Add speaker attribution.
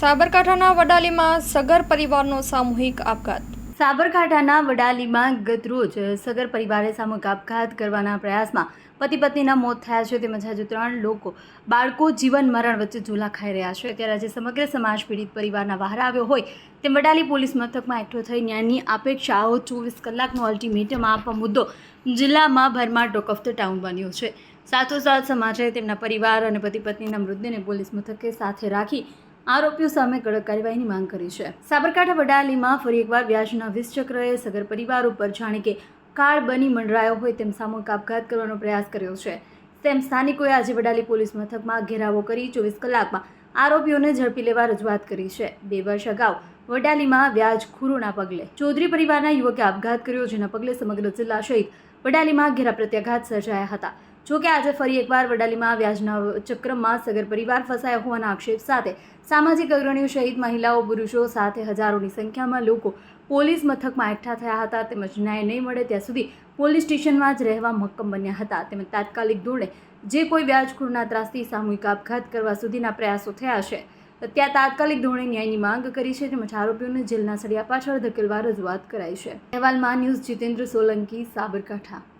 Speaker 1: સાબરકાંઠાના વડાલીમાં સગર પરિવારનો સામૂહિક આપઘાત.
Speaker 2: સાબરકાંઠાના વડાલીમાં ગતરોજ સગર પરિવારે સામૂહિક આપઘાત કરવાના પ્રયાસમાં પતિ પત્નીના મોત થયા છે. તેમજ હજુ ત્રણ લોકો બાળકો જીવન મરણ વચ્ચે ઝૂલા ખાઈ રહ્યા છે. ત્યારે આજે સમગ્ર સમાજ પીડિત પરિવારના બહાર આવ્યો હોય તેમ વડાલી પોલીસ મથકમાં એકઠો થઈ ન્યાયની અપેક્ષાઓ ચોવીસ કલાકનો અલ્ટિમેટમ આપવા મુદ્દો જિલ્લામાં ભરમાં ટોક ઓફ ધ ટાઉન બન્યો છે. સાથોસાથ સમાજે તેમના પરિવાર અને પતિ પત્નીના મૃતદેહને પોલીસ મથકે સાથે રાખી આરોપીઓ સામે કડક કાર્યવાહીની માંગ કરી છે. સાબરકાંઠા વડાલીમાં ફરી એકવાર વ્યાજના વીસ ચક્રએ સગર પરિવાર ઉપર જાણે કે કાળ બની મંડરાયો હોય તેમ સામૂહિક આપઘાત કરવાનો પ્રયાસ કર્યો છે. તેમ સ્થાનિકોએ આજે વડાલી પોલીસ મથકમાં ઘેરાવો કરી ચોવીસ કલાકમાં આરોપીઓને ઝડપી લેવા રજૂઆત કરી છે. બે વર્ષ અગાઉ વડાલીમાં વ્યાજખોરોના પગલે ચૌધરી પરિવારના યુવકે આપઘાત કર્યો, જેના પગલે સમગ્ર જિલ્લા સહિત વડાલીમાં ઘેરા પ્રત્યાઘાત સર્જાયા હતા. જોકે આજે ફરી એકવાર વડાલીમાં વ્યાજના ચક્રમાં સગર પરિવાર ફસાયા હોવાના આક્ષેપ સાથે સામાજિક અગ્રણીઓ સહિત મહિલાઓ, પુરુષો સાથે હજારોની સંખ્યામાં લોકો પોલીસ મથકમાં એકઠા થયા હતા. તેમજ ન્યાય નહીં મળે ત્યાં સુધી પોલીસ સ્ટેશનમાં જ રહેવા મક્કમ બન્યા હતા. તેમજ તાત્કાલિક ધોરણે જે કોઈ વ્યાજખોરના ત્રાસથી સામૂહિક આપઘાત કરવા સુધીના પ્રયાસો થયા છે, ત્યાં તાત્કાલિક ધોરણે ન્યાયની માંગ કરી છે. તેમજ આરોપીઓને જેલના સળિયા પાછળ ધકેલવા રજૂઆત કરાઈ છે. અહેવાલમાં ન્યૂઝ જીતેન્દ્ર સોલંકી, સાબરકાંઠા.